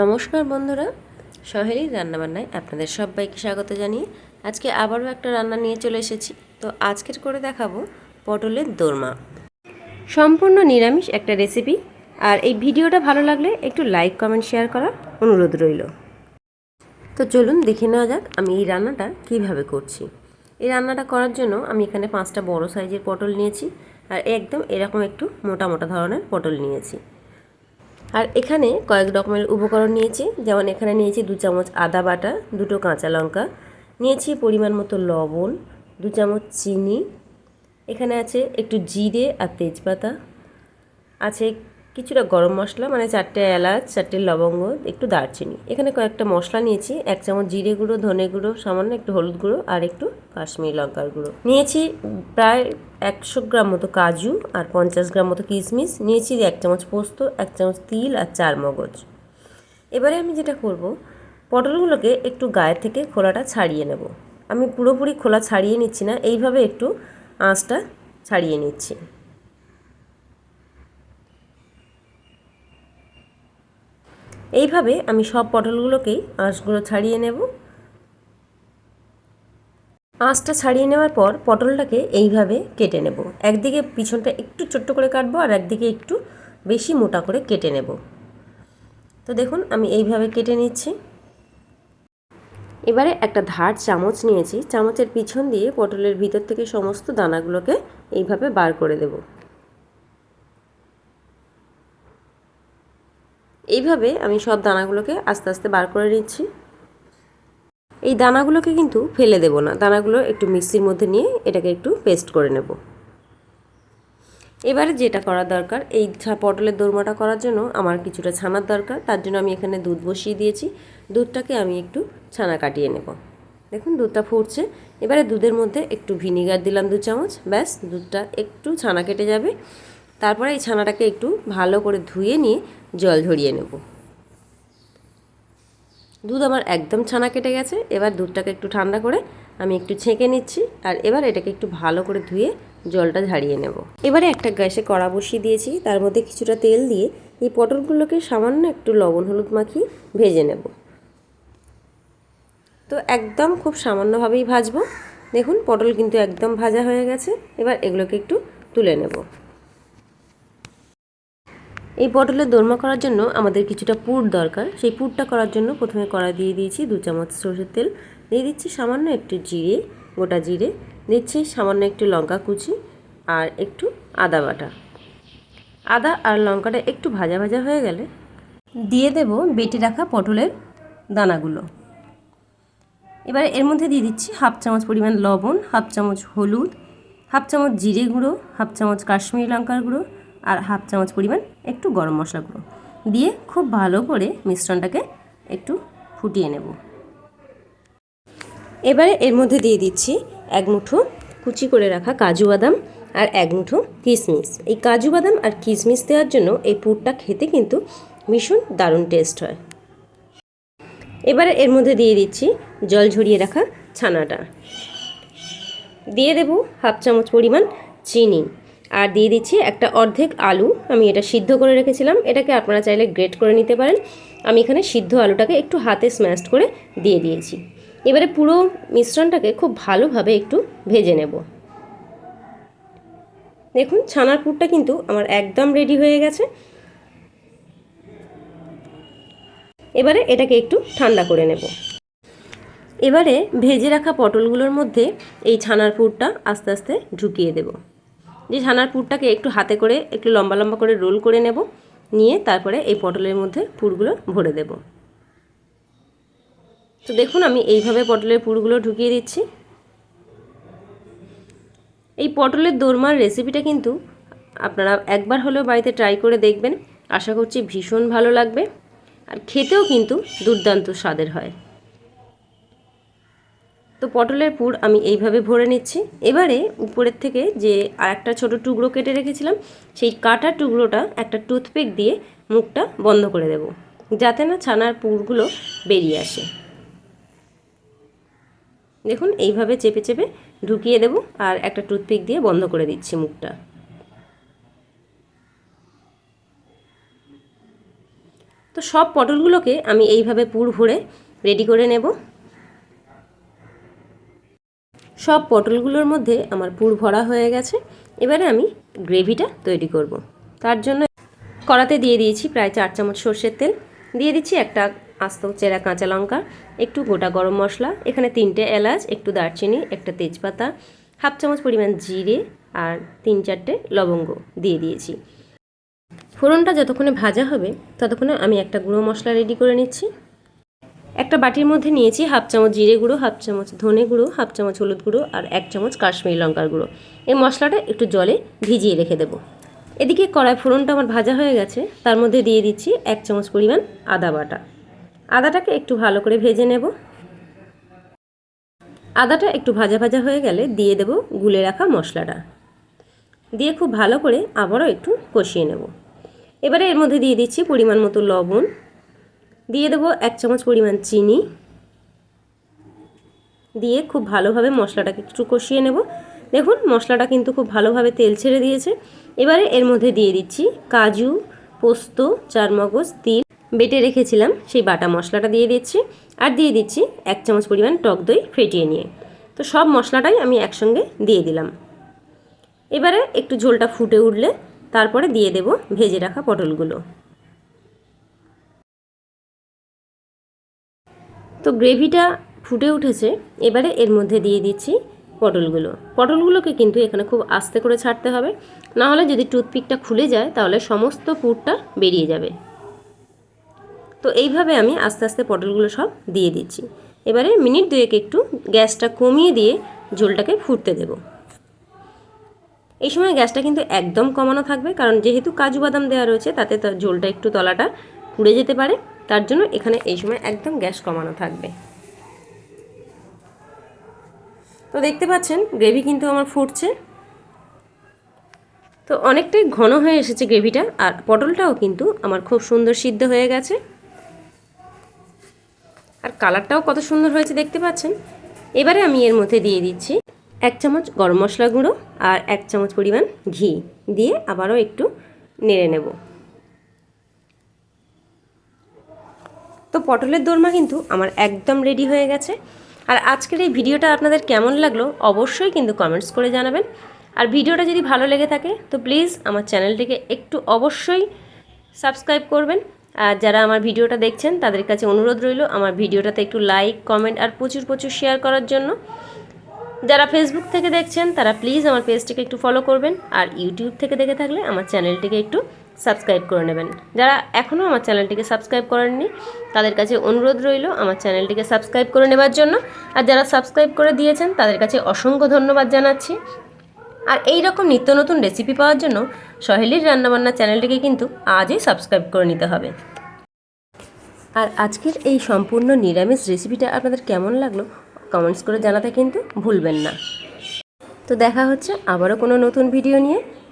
নমস্কার বন্ধুরা সহেলির রান্নাবান্নায় আপনাদের সবাইকে স্বাগত জানিয়ে আজকে আবারও একটা রান্না নিয়ে চলে এসেছি। তো আজকের করে দেখাবো পটলের দোরমা। সম্পূর্ণ নিরামিষ একটা রেসিপি আর এই ভিডিওটা ভালো লাগলে একটু লাইক কমেন্ট শেয়ার করার অনুরোধ রইল। তো চলুন দেখে নেওয়া যাক আমি এই রান্নাটা কীভাবে করছি। এই রান্নাটা করার জন্য আমি এখানে পাঁচটা বড় সাইজের পটল নিয়েছি, আর একদম এরকম একটু মোটা মোটা ধরনের পটল নিয়েছি। আর এখানে কয়েক রকমের উপকরণ নিয়েছি। যেমন এখানে নিয়েছি দু চামচ আদা বাটা, দুটো কাঁচা লঙ্কা, নিয়েছি পরিমাণ মতো লবণ, দু চামচ চিনি, এখানে আছে একটু জিরে আর তেজপাতা, আছে কিছুটা গরম মশলা মানে চারটে এলাচ, চারটে লবঙ্গ, একটু দারচিনি। এখানে কয়েকটা মশলা নিয়েছি, এক চামচ জিরে গুঁড়ো, ধনে গুঁড়ো, সামান্য একটু হলুদ গুঁড়ো আর একটু কাশ্মীরি লঙ্কার গুঁড়ো। নিয়েছি প্রায় একশো গ্রাম মতো কাজু আর পঞ্চাশ গ্রাম মতো কিশমিশ। নিয়েছি এক চামচ পোস্ত, এক চামচ তিল আর চার মগজ। এবারে আমি যেটা করব, পটলগুলোকে একটু গায়ে থেকে খোলাটা ছাড়িয়ে নেব। আমি পুরোপুরি খোলা ছাড়িয়ে নিচ্ছি না, এইভাবে একটু আঁচটা ছাড়িয়ে নিচ্ছি। এইভাবে আমি সব পটলগুলোকেই আঁশগুলো ছাড়িয়ে নেব। আঁশটা ছাড়িয়ে নেওয়ার পর পটলটাকে এইভাবে কেটে নেব। একদিকে পিছনটা একটু ছোট্ট করে কাটবো আর একদিকে একটু বেশি মোটা করে কেটে নেব। তো দেখুন, আমি এইভাবে কেটে নিচ্ছি। এবারে একটা ধার চামচ নিয়েছি। চামচের পিছন দিয়ে পটলের ভিতর থেকে সমস্ত দানাগুলোকে এইভাবে বার করে দেবো। এইভাবে আমি সব দানাগুলোকে আস্তে আস্তে বার করে নিচ্ছি। এই দানাগুলোকে কিন্তু ফেলে দেব না। দানাগুলো একটু মিক্সির মধ্যে নিয়ে এটাকে একটু পেস্ট করে নেব। এবারে যেটা করার দরকার, এই পটলের দোরমাটা করার জন্য আমার কিছুটা ছানার দরকার, তার জন্য আমি এখানে দুধ বসিয়ে দিয়েছি। দুধটাকে আমি একটু ছানা কাটিয়ে নেব। দেখুন, দুধটা ফুটছে। এবারে দুধের মধ্যে একটু ভিনিগার দিলাম দু চামচ, ব্যাস, দুধটা একটু ছানা কেটে যাবে। তারপরে এই ছানাটাকে একটু ভালো করে ধুয়ে নিয়ে জল ঝরিয়ে নেব। দুধ আমার একদম ছানা কেটে গেছে। এবার দুধটাকে একটু ঠান্ডা করে আমি একটু ছেঁকে নিচ্ছি আর এবার এটাকে একটু ভালো করে ধুয়ে জলটা ঝাড়িয়ে নেব। এবারে একটা গ্যাসে কড়া বসিয়ে দিয়েছি, তার মধ্যে কিছুটা তেল দিয়ে এই পটলগুলোকে সামান্য একটু লবণ হলুদ মাখিয়ে ভেজে নেব। তো একদম খুব সামান্যভাবেই ভাজবো। দেখুন, পটল কিন্তু একদম ভাজা হয়ে গেছে। এবার এগুলোকে একটু তুলে নেব। এই পটলের দোরমা করার জন্য আমাদের কিছুটা পুর দরকার। সেই পুরটা করার জন্য প্রথমে কড়া দিয়ে দিয়েছি দু চামচ সরষের তেল। দিয়ে দিচ্ছি সামান্য একটু জিরে, গোটা জিরে। দিচ্ছি সামান্য একটু লঙ্কা কুচি আর একটু আদা বাটা। আদা আর লঙ্কাটা একটু ভাজা ভাজা হয়ে গেলে দিয়ে দেব বেটে রাখা পটলের দানাগুলো। এবারে এর মধ্যে দিয়ে দিচ্ছি হাফ চামচ পরিমাণ লবণ, হাফ চামচ হলুদ, হাফ চামচ জিরে গুঁড়ো, হাফ চামচ কাশ্মীরি লঙ্কার গুঁড়ো আর হাফ চামচ পরিমাণ একটু গরম মশলা গুঁড়ো। দিয়ে খুব ভালো করে মিশ্রণটাকে একটু ফুটিয়ে নেব। এবারে এর মধ্যে দিয়ে দিচ্ছি এক মুঠো কুচি করে রাখা কাজু বাদাম আর এক মুঠো কিশমিশ এই কাজু বাদাম আর কিশমিশ দেওয়ার জন্য এই পুরটা খেতে কিন্তু ভীষণ দারুণ টেস্ট হয়। এবারে এর মধ্যে দিয়ে দিচ্ছি জল ঝরিয়ে রাখা ছানাটা। দিয়ে দেব হাফ চামচ পরিমাণ চিনি। আর দিয়ে দিচ্ছি একটা অর্ধেক আলু। আমি এটা সিদ্ধ করে রেখেছিলাম। এটাকে আপনারা চাইলে গ্রেট করে নিতে পারেন। আমি এখানে সিদ্ধ আলুটাকে একটু হাতে স্ম্যাশ করে দিয়ে দিয়েছি। এবারে পুরো মিশ্রণটাকে খুব ভালোভাবে একটু ভেজে নেব। দেখুন, ছানার পুরটা কিন্তু আমার একদম রেডি হয়ে গেছে। এবারে এটাকে একটু ঠান্ডা করে নেব। এবারে ভেজে রাখা পটলগুলোর মধ্যে এই ছানার পুরটা আস্তে আস্তে ঢুকিয়ে দেবো। যে ছানার পুরটাকে একটু হাতে করে, একটু লম্বা লম্বা করে রোল করে নেব, নিয়ে তারপরে এই পটলের মধ্যে পুরগুলো ভরে দেব। তো দেখুন, আমি এইভাবে পটলের পুরগুলো ঢুকিয়ে দিচ্ছি। এই পটলের দোরমার রেসিপিটা কিন্তু আপনারা একবার হলেও বাড়িতে ট্রাই করে দেখবেন। আশা করছি ভীষণ ভালো লাগবে। আর খেতেও কিন্তু দুর্দান্ত স্বাদের হয়। তো পটলের পুর আমি এইভাবে ভরে নিচ্ছি। এবারে উপরের থেকে যে আর একটা ছোটো টুকরো কেটে রেখেছিলাম, সেই কাটা টুকরোটা একটা টুথপিক দিয়ে মুখটা বন্ধ করে দেব, যাতে না ছানার পুরগুলো বেরিয়ে আসে। দেখুন, এইভাবে চেপে চেপে ঢুকিয়ে দেব আর একটা টুথপিক দিয়ে বন্ধ করে দিচ্ছি মুখটা। তো সব পটলগুলোকে আমি এইভাবে পুর ভরে রেডি করে নেব। সব পটলগুলোর মধ্যে আমার পুর ভরা হয়ে গেছে। এবারে আমি গ্রেভিটা তৈরি করব। তার জন্য কড়াতে দিয়ে দিয়েছি প্রায় চার চামচ সর্ষের তেল। দিয়ে দিচ্ছি একটা আস্ত চেরা কাঁচা লঙ্কা, একটু গোটা গরম মশলা, এখানে তিনটে এলাচ, একটু দারচিনি, একটা তেজপাতা, হাফ চামচ পরিমাণ জিরে আর তিন চারটে লবঙ্গ দিয়ে দিয়েছি। ফোড়নটা যতক্ষণে ভাজা হবে, ততক্ষণে আমি একটা গুঁড়ো মশলা রেডি করে নিচ্ছি। একটা বাটির মধ্যে নিয়েছি হাফ চামচ জিরে গুঁড়ো, হাফ চামচ ধনে গুঁড়ো, হাফ চামচ হলুদ গুঁড়ো আর এক চামচ কাশ্মীরি লঙ্কার গুঁড়ো। এই মশলাটা একটু জলে ভিজিয়ে রেখে দেবো। এদিকে কড়াই ফোড়নটা আমার ভাজা হয়ে গেছে। তার মধ্যে দিয়ে দিচ্ছি এক চামচ পরিমাণ আদা বাটা। আদাটাকে একটু ভালো করে ভেজে নেব। আদাটা একটু ভাজা ভাজা হয়ে গেলে দিয়ে দেব গুলে রাখা মশলাটা। দিয়ে খুব ভালো করে আবারও একটু কষিয়ে নেব। এবারে এর মধ্যে দিয়ে দিচ্ছি পরিমাণ মতো লবণ দিয়ে দেবো এক চামচ পরিমাণ চিনি। দিয়ে খুব ভালোভাবে মশলাটাকে একটু কষিয়ে নেব। দেখুন, মশলাটা কিন্তু খুব ভালোভাবে তেল ছেড়ে দিয়েছে। এবারে এর মধ্যে দিয়ে দিচ্ছি কাজু, পোস্ত, চারমগজ, তিল। বেটে রেখেছিলাম, সেই বাটা মশলাটা দিয়ে দিচ্ছি। আর দিয়ে দিচ্ছি এক চামচ পরিমাণ টক দই ফেটিয়ে নিয়ে। তো সব মশলাটাই আমি একসঙ্গে দিয়ে দিলাম। এবারে একটু ঝোলটা ফুটে উঠলে তারপরে দিয়ে দেব ভেজে রাখা পটলগুলো। তো গ্রেভিটা ফুটে উঠেছে, এবারে এর মধ্যে দিয়ে দিচ্ছি পটলগুলো। পটলগুলোকে কিন্তু এখানে খুব আস্তে করে ছাড়তে হবে না হলে যদি টুথপিকটা খুলে যায় তাহলে সমস্ত পুরটা বেরিয়ে যাবে। তো এইভাবে আমি আস্তে আস্তে পটলগুলো সব দিয়ে দিচ্ছি। এবারে মিনিট দুয়েক একটু গ্যাসটা কমিয়ে দিয়ে ঝোলটাকে ফুটতে দেব। এই সময় গ্যাসটা কিন্তু একদম কমানো থাকবে, কারণ যেহেতু কাজু বাদাম দেওয়া রয়েছে তাতে ঝোলটা একটু তলাটা পুড়ে যেতে পারে। তার জন্য এখানে এই সময় একদম গ্যাস কমানো থাকবে। তো দেখতে পাচ্ছেন, গ্রেভি কিন্তু আমার ফুটছে। তো অনেকটাই ঘন হয়ে এসেছে গ্রেভিটা, আর পটলটাও কিন্তু আমার খুব সুন্দর সিদ্ধ হয়ে গেছে। আর কালারটাও কত সুন্দর হয়েছে দেখতে পাচ্ছেন। এবারে আমি এর মধ্যে দিয়ে দিচ্ছি এক চামচ গরম মশলা গুঁড়ো আর এক চামচ পরিমাণ ঘি, দিয়ে আবারও একটু নেড়ে নেব। তো পটলের দোরমা কিন্তু আমার একদম রেডি হয়ে গেছে। আর আজকের এই ভিডিওটা আপনাদের কেমন লাগল অবশ্যই কিন্তু কমেন্টস করে জানাবেন। আর ভিডিওটা যদি ভালো লেগে থাকে, তো প্লিজ আমার চ্যানেলটিকে একটু অবশ্যই সাবস্ক্রাইব করবেন। আর যারা আমার ভিডিওটা দেখছেন, তাদের কাছে অনুরোধ রইল আমার ভিডিওটাতে একটু লাইক কমেন্ট আর প্রচুর প্রচুর শেয়ার করার জন্য। যারা ফেসবুক থেকে দেখছেন, তারা প্লিজ আমার পেজটিকে একটু ফলো করবেন। আর ইউটিউব থেকে দেখে থাকলে আমার চ্যানেলটিকে একটু সাবস্ক্রাইব করে নেবেন। যারা এখনও আমার চ্যানেলটিকে সাবস্ক্রাইব করেননি, তাদের কাছে অনুরোধ রইল আমার চ্যানেলটিকে সাবস্ক্রাইব করে নেবার জন্য। আর যারা সাবস্ক্রাইব করে দিয়েছেন, তাদের কাছে অসংখ্য ধন্যবাদ জানাচ্ছি। আর এই রকম নিত্য নতুন রেসিপি পাওয়ার জন্য সহেলির রান্নাবান্না চ্যানেলটিকে কিন্তু আজই সাবস্ক্রাইব করে নিতে হবে। আর আজকের এই সম্পূর্ণ নিরামিষ রেসিপিটা আপনাদের কেমন লাগল কমেন্টস করে জানাতে কিন্তু ভুলবেন না। তো দেখা হচ্ছে আবারও কোনো নতুন ভিডিও নিয়ে।